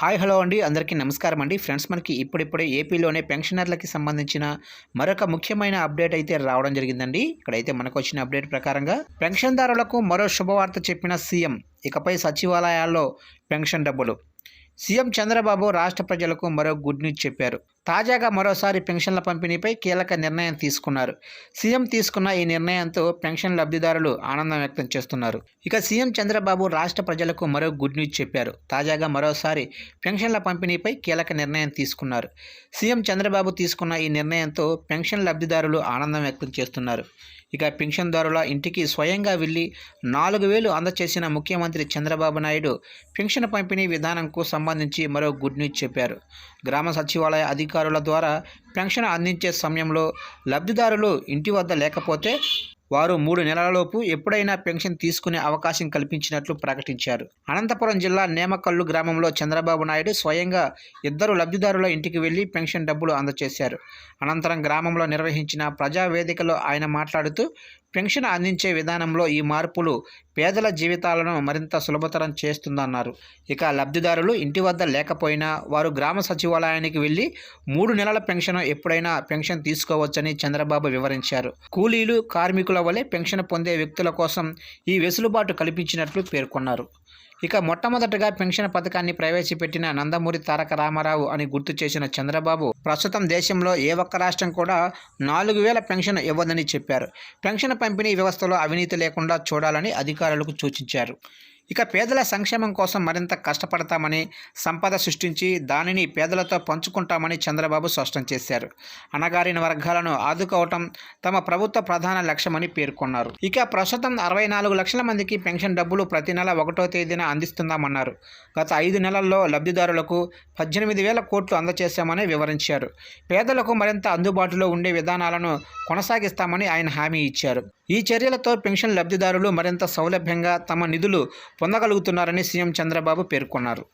Hi hello అండి. అందరికీ నమస్కారం అండి. ఫ్రెండ్స్ మనకి ఇప్పుడిప్పుడే ఏపీలోనే పెన్షనర్లకి సంబంధించిన మరొక ముఖ్యమైన అప్డేట్ అయితే రావడం జరిగిందండి. ఇక్కడైతే మనకు వచ్చిన అప్డేట్ ప్రకారంగా పెన్షన్దారులకు మరో శుభవార్త చెప్పిన సీఎం. ఇకపై సచివాలయాల్లో పెన్షన్ డబ్బులు. సీఎం చంద్రబాబు రాష్ట్ర ప్రజలకు మరో గుడ్ న్యూస్ చెప్పారు. తాజాగా మరోసారి పెన్షన్ల పంపిణీపై కీలక నిర్ణయం తీసుకున్నారు. సీఎం తీసుకున్న ఈ నిర్ణయంతో పెన్షన్ లబ్ధిదారులు ఆనందం వ్యక్తం చేస్తున్నారు. ఇక సీఎం చంద్రబాబు రాష్ట్ర ప్రజలకు మరో గుడ్ న్యూస్ చెప్పారు. తాజాగా మరోసారి పెన్షన్ల పంపిణీపై కీలక నిర్ణయం తీసుకున్నారు. సీఎం చంద్రబాబు తీసుకున్న ఈ నిర్ణయంతో పెన్షన్ లబ్ధిదారులు ఆనందం వ్యక్తం చేస్తున్నారు. ఇక పెన్షన్దారుల ఇంటికి స్వయంగా వెళ్ళి నాలుగు వేలు అందచేసిన ముఖ్యమంత్రి చంద్రబాబు నాయుడు పెన్షన్ పంపిణీ విధానంకు సంబంధించి మరో గుడ్ న్యూస్ చెప్పారు. గ్రామ సచివాలయ అధికారుల ద్వారా పెన్షన్ అందించే సమయంలో లబ్ధిదారులు ఇంటి వద్ద లేకపోతే వారు మూడు నెలలలోపు ఎప్పుడైనా పెన్షన్ తీసుకునే అవకాశం కల్పించినట్లు ప్రకటించారు. అనంతపురం జిల్లా నేమకల్లు గ్రామంలో చంద్రబాబు నాయుడు స్వయంగా ఇద్దరు లబ్ధిదారుల ఇంటికి వెళ్ళి పెన్షన్ డబ్బులు అందజేశారు. అనంతరం గ్రామంలో నిర్వహించిన ప్రజావేదికలో ఆయన మాట్లాడుతూ పెన్షన్ అందించే విధానంలో ఈ మార్పులు పేదల జీవితాలను మరింత సులభతరం చేస్తుందన్నారు. ఇక లబ్ధిదారులు ఇంటి వద్ద లేకపోయినా వారు గ్రామ సచివాలయానికి వెళ్ళి మూడు నెలల పెన్షన్ ఎప్పుడైనా పెన్షన్ తీసుకోవచ్చని చంద్రబాబు వివరించారు. కూలీలు కార్మికుల వలె పెన్షన్ పొందే వ్యక్తుల కోసం ఈ వెసులుబాటు కల్పించినట్లు పేర్కొన్నారు. ఇక మొట్టమొదటగా పెన్షన్ పథకాన్ని ప్రవేశపెట్టిన నందమూరి తారక రామారావు అని గుర్తు చేసిన చంద్రబాబు ప్రస్తుతం దేశంలో ఏ ఒక్క రాష్ట్రం కూడా నాలుగు వేల పెన్షన్ ఇవ్వదని చెప్పారు. పెన్షన్ పంపిణీ వ్యవస్థలో అవినీతి లేకుండా చూడాలని అధికారులకు సూచించారు. ఇక పేదల సంక్షేమం కోసం మరింత కష్టపడతామని సంపద సృష్టించి దానిని పేదలతో పంచుకుంటామని చంద్రబాబు స్పష్టం చేశారు. అణగారిన వర్గాలను ఆదుకోవటం తమ ప్రభుత్వ ప్రధాన లక్ష్యమని పేర్కొన్నారు. ఇక ప్రస్తుతం అరవై నాలుగు లక్షల మందికి పెన్షన్ డబ్బులు ప్రతి నెల ఒకటో తేదీన అందిస్తున్నామన్నారు. గత ఐదు నెలల్లో లబ్ధిదారులకు పద్దెనిమిది వేల కోట్లు అందజేశామని వివరించారు. పేదలకు మరింత అందుబాటులో ఉండే విధానాలను కొనసాగిస్తామని ఆయన హామీ ఇచ్చారు. ఈ చర్యలతో పెన్షన్ లబ్ధిదారులు మరింత సౌలభ్యంగా తమ నిధులు పొందగలుగుతున్నారని సీఎం చంద్రబాబు పేర్కొన్నారు.